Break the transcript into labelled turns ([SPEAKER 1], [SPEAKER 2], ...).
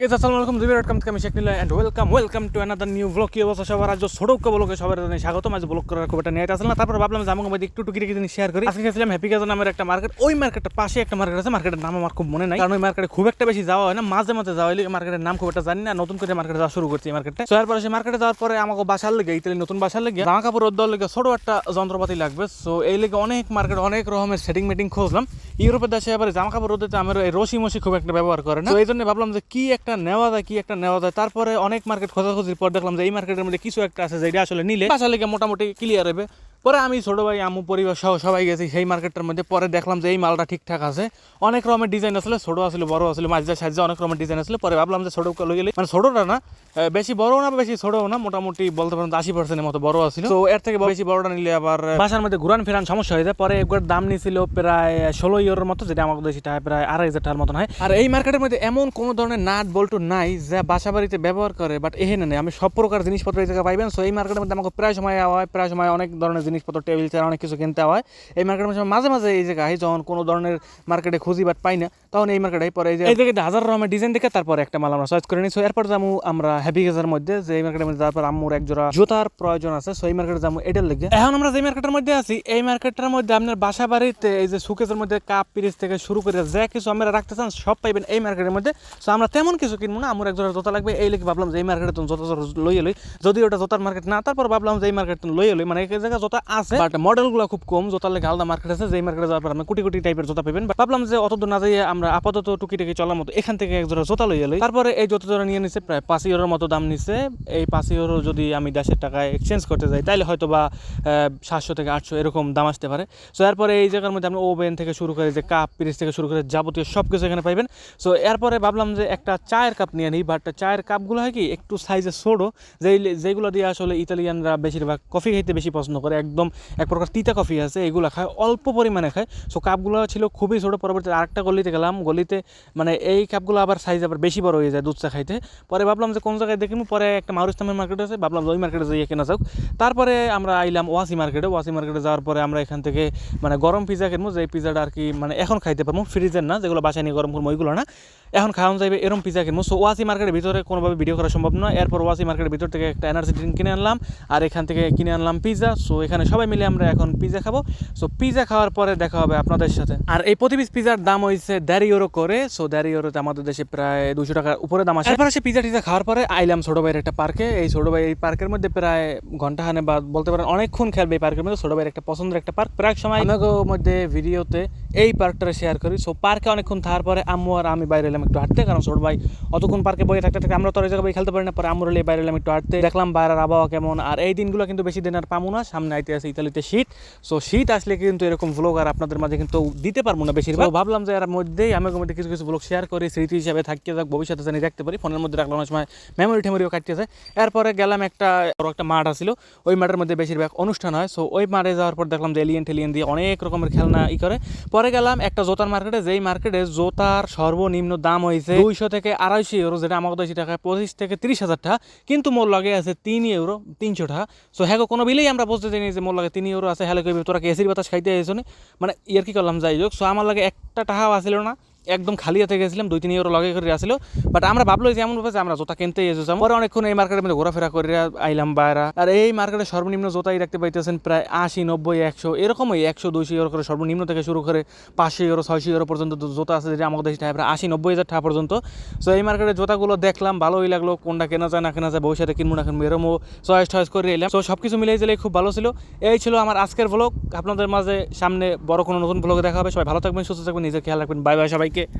[SPEAKER 1] Guys, আসসালামু আলাইকুম। জুবির dot থেকে আমি Sheikh Niloy and welcome welcome to another new blog কি অবস্থা সবার? আজ ছোটকে ব্লগে সবার জানাই স্বাগতম। আজ ব্লগ করার খুব একটা নিয়ে আসলে না। তারপর ভাবলাম যে আমাকে একটু টুকি রেখে জিনিস শেয়ার করি। আজকে গেছিলাম হ্যাপি গাজন নামের একটা মার্কেট ওই মার্কেটের পাশে একটা মার্কেট আছে। মার্কেটের নাম আমার খুব মনে নাই। কারণ ওই মার্কেটে খুব একটা বেশি যাওয়া হয় না। মাঝে মাঝে যাওয়া হলে মার্কেটের নাম খুব একটা জানি না। নতুন করে মার্কেটে যাওয়া শুরু করছি এই মার্কেটে তো এরপরে সেই মার্কেটে যাওয়ার পরে আমাকে বাসার লেগে ইতালি নতুন বাসার লেগে জামা কাপড় দেওয়ার লেগে ছোট একটা যন্ত্রপাতি লাগবে। সো এই লেগে অনেক মার্কেট অনেক রকমের সেটিং মেটিং খুঁজলাম। ইউরোপের দেশে এবারে জামা কাপড় রোদে আমার এই রশি মশি খুব একটা ব্যবহার করে না। তো এই জন্য ভাবলাম যে কি একটা নেওয়া যায়, কি একটা নেওয়া যায়? তারপরে অনেক মার্কেট খোঁজাখুঁজির পর দেখলাম যে এই মার্কেটের মধ্যে কিছু একটা আছে যেটা আসলে নিলে বাসা লেগে মোটামুটি ক্লিয়ার হবে পরে আমি ছোট ভাই আমু পরিবার সহ সবাই গেছি সেই মার্কেটটার মধ্যে। পরে দেখলাম যে এই মালটা ঠিকঠাক আছে। অনেক রকমের ডিজাইন আসলে, ছোট আসলে, বড় আসলে, মাঝে সাইজে অনেক রকমের ডিজাইন আসলে। পরে ভাবলাম যে ছোট লই গেলে মানে ছোটটা না বেশি বড় না, বেশি ছোটও না, মোটামুটি বলতে পারেন আশি পার্সেন্টের মতো বড় আছিল। তো এর থেকে বেশি বড়টা নিলে আবার বাসার মধ্যে ঘুরান ফেরান সমস্যা হয়ে যায়। পরে একবার দাম নিয়েছিল প্রায় ষোলো ইউরোর মতো, যেটা আমাদের দেশি প্রায় আড়াই হাজার টাকার মতন হয়। আর এই মার্কেটের মধ্যে এমন কোনো ধরনের নাট বল্টু নাই, যা বাসা বাড়িতে ব্যবহার করে বাট এখানে নেই। আমি সব প্রকার জিনিসপত্র এই জায়গায় পাইবেন। সো এই মার্কেটের মধ্যে আমাকে প্রায় সময় হয়, প্রায় সময় অনেক ধরনের জিনিসপত্র টেবিল চেয়ার অনেক কিছু কিনতে হয়। এই মার্কেটের মধ্যে মাঝে মাঝে এই জায়গায় যখন কোনো ধরনের মার্কেটে খুঁজি বাট পাই না, তখন এই মার্কেটে পরে এই জায়গায় হাজার রকমের ডিজাইন দেখে তারপরে একটা মাল আমরা চয়েস করে নিই। সো এরপর যাব আমরা হ্যাপি গেজার মধ্যে, যে এই মার্কেটের মধ্যে তারপর এক জোড়া জুতার প্রয়োজন আছে। সো এই মার্কেটে যাব এটার লেগে। এখন আমরা যে মার্কেটের মধ্যে আছি, এই মার্কেটের মধ্যে আপনার বাসা বাড়িতে এই যে সুকেসের মধ্যে কাপ পিরিচ থেকে শুরু করে যা কিছু আমরা রাখতে চান, সব পাইবেন এই মার্কেটের মধ্যে। সো আমরা তেমন কিছু কিনবো না আমার এক জোড়া জোতা লাগবে, এই লেগে ভাবলাম যে এই মার্কেটে তুমি জোতা লইয়ে লই যদি ওটা জোতার মার্কেট না তারপর ভাবলাম যে এই মার্কেট লইয়ে লই মানে এই জায়গায় জোতা আছে বাট মডেলগুলো খুব কম জোতার লেগে আলাদা মার্কেট আছে, যেই মার্কেটে যাওয়ার পর আপনি কোটি কোটি টাইপের জোতা পাবেন ভাবলাম যে অত না যাইয়ে আমরা আপাতত টুকি টাকি চলার মতো এখান থেকে এক জোড়া জোতা লইয়ে লই তারপরে এই জোতা জোড়া নিয়ে নিছে, প্রায় পাঁচ ইউরোর মতো দাম নিছে। এই পাঁচ ইউরো যদি আমি দেশের টাকায় এক্সচেঞ্জ করতে যাই তাহলে হয়তো বা সাতশো থেকে আটশো এরকম দাম আসতে পারে। সো এরপরে এই জায়গার মধ্যে আপনি ওভেন থেকে শুরু করে, যে কাপ পিরিচ থেকে শুরু করে যাবতীয় সব কিছু এখানে পাইবেন। সো এরপরে ভাবলাম যে একটা চায়ের কাপ নিয়ে নিই বাট চায়ের কাপগুলো হয় কি, একটু সাইজে ছোটো, যেই যেগুলো দিয়ে আসলে ইতালিয়ানরা বেশিরভাগ কফি খাইতে বেশি পছন্দ করে, একদম এক প্রকার তিতা কফি আছে, এগুলো খায়, অল্প পরিমাণে খায়। সো কাপগুলো ছিল খুবই ছোটো, পরবর্তীতে আরেকটা গলিতে গেলাম, গলিতে মানে এই কাপগুলো আবার সাইজ আবার বেশি বড় হয়ে যায় দুধ চা খাইতে। পরে ভাবলাম যে কোন জায়গায় দেখিম, পরে একটা মারুস্তামের মার্কেট আছে, ভাবলাম ওই মার্কেটে যাই, কেনা যাক। তারপরে আমরা আইলাম ওয়াসি মার্কেটে ওয়াসি মার্কেটে যাওয়ার পরে আমরা এখান থেকে মানে গরম পিজা কিনবো যে পিজাটা আর কি মানে এখন খাইতে পারব ফ্রিজের না, যেগুলো বাসায় নিয়ে গরম করব ওইগুলো না। এখন খাওয়ান যাইবে এরকম পিজা কিনবো সো ওয়াসি মার্কেটের ভিতরে কোনোভাবে ভিডিও করা সম্ভব নয়। এরপর ওয়াসি মার্কেটের ভিতর থেকে একটা এনার্জি ড্রিঙ্ক কিনে আনলাম, আর এখান থেকে কিনে আনলাম পিজা সো এখানে সবাই মিলে আমরা এখন পিজা খাব। সো পিজা খাওয়ার পরে দেখা হবে আপনাদের সাথে। আর এই প্রতি পিজার দাম হয়েছে দেড় ইউরো করে সো দেড় ইউরোতে আমাদের দেশে প্রায় দুশো টাকার উপরে দাম আছে এরপরে সে পিজা টিজা খাওয়ার পরে আইলাম ছোট ভাইয়ের একটা পার্কে এই ছোট ভাই এই পার্কের মধ্যে প্রায় ঘণ্টা হানে বা বলতে পারেন অনেকক্ষণ খেলবে এই পার্কের মধ্যে। ছোট ভাইয়ের একটা পছন্দের একটা পার্ক প্রায় সময় আমাকে মধ্যে ভিডিওতে এই পার্কটা শেয়ার করি। সো পার্কে অনেকক্ষণ থাকার পরে আম্মু আর আমি বাইরে এলাম একটু হাঁটতে, কারণ ছোট ভাই অতক্ষণ পার্কে বয়ে থাকতে থাকতে আমরা তো জায়গায় বই খেলতে পারি না, পরে আম্মুর হলে বাইরে এলাম একটু হাঁটতে। দেখলাম বাইরের আবহাওয়া কেমন, আর এই দিনগুলো কিন্তু বেশি দিন আর পাবো না। সামনে আইতে আছে ইতালিতে শীত। সো শীত আসলে কিন্তু এরকম ভ্লগ আর আপনাদের মাঝে কিন্তু দিতে পারব না বেশিরভাগ। ভাবলাম যে এর মধ্যেই আমি মধ্যে কিছু কিছু ব্লগ শেয়ার করি, স্মৃতি হিসাবে থাকতে যাক, ভবিষ্যতে জানি দেখতে পারি। ফোনের মধ্যে রাখলাম সময় মেমোরি টেমোরিও কাটতে যায় এরপরে গেলাম একটা বড় একটা মাঠ আছিল। ওই মাঠের মধ্যে বেশিরভাগ অনুষ্ঠান হয়। সো ওই মাঠে যাওয়ার পর দেখলাম যে এলিয়েন টেলিয়েন দিয়ে অনেক রকমের খেলনা ই করে। পরে গেলাম একটা জোতার মার্কেটে যেই মার্কেটে জোতার সর্বনিম্ন দাম হয়েছে দুইশো থেকে আড়াইশো ইউরো যেটা আমাকে দেশি টাকা, পঁচিশ থেকে তিরিশ হাজার টাকা, কিন্তু মোর লগে আছে তিন ইউরো তিনশো টাকা। সো হ্যাঁ কোনো বিলেই আমরা বুঝতে চাইনি যে মোর লাগে তিন ইউরো আছে হ্যাঁ কবি তোরা কেসির বাতাস খাইতে আসনি মানে ইয়ার কি করলাম, যাই হোক। সো আমার লাগে একটা টাকাও আসিল না। একদম খালি হাতে গেছিলাম, দুই, তিন ইউরো লগে করে আসলো। বাট আমরা ভাবলো যে এমন ভাবে আমরা জোতা কিনতে এসেছিলাম পরে অনেকক্ষণ এই মার্কেটের মধ্যে ঘোরাফেরা করে আইলাম, বাইরা। আর এই মার্কেটে সর্বনিম্ন জোতাই রাখতে পাইতেছেন প্রায় আশি, নব্বই, একশো, এরকমই একশো, দুইশো ইউরো করে সর্বনিম্ন থেকে শুরু করে পাঁচশো ইউরো ছয়শো ইউরো পর্যন্ত জোতা আছে যেটা আমাদের দেশে প্রায় আশি, নব্বই হাজার টাকা পর্যন্ত। সো এই মার্কেটে জোতাগুলো দেখলাম, ভালোই লাগল, কোনটা কেনা যায়, না কেনা যায়, ভবিষ্যতে কিনবো, না কিনবো, এরমও চয়েস টয়েস করে এলাম সো সব কিছু মিলিয়ে দিলে খুব ভালো ছিল। এই ছিল আমার আজকের ব্লগ আপনাদের মাঝে সামনে বড় কোনো নতুন ব্লগে দেখা হবে। সবাই ভালো থাকবেন, সুস্থ থাকবেন, নিজের খেয়াল রাখবেন। বাই বাই সবাইকে। che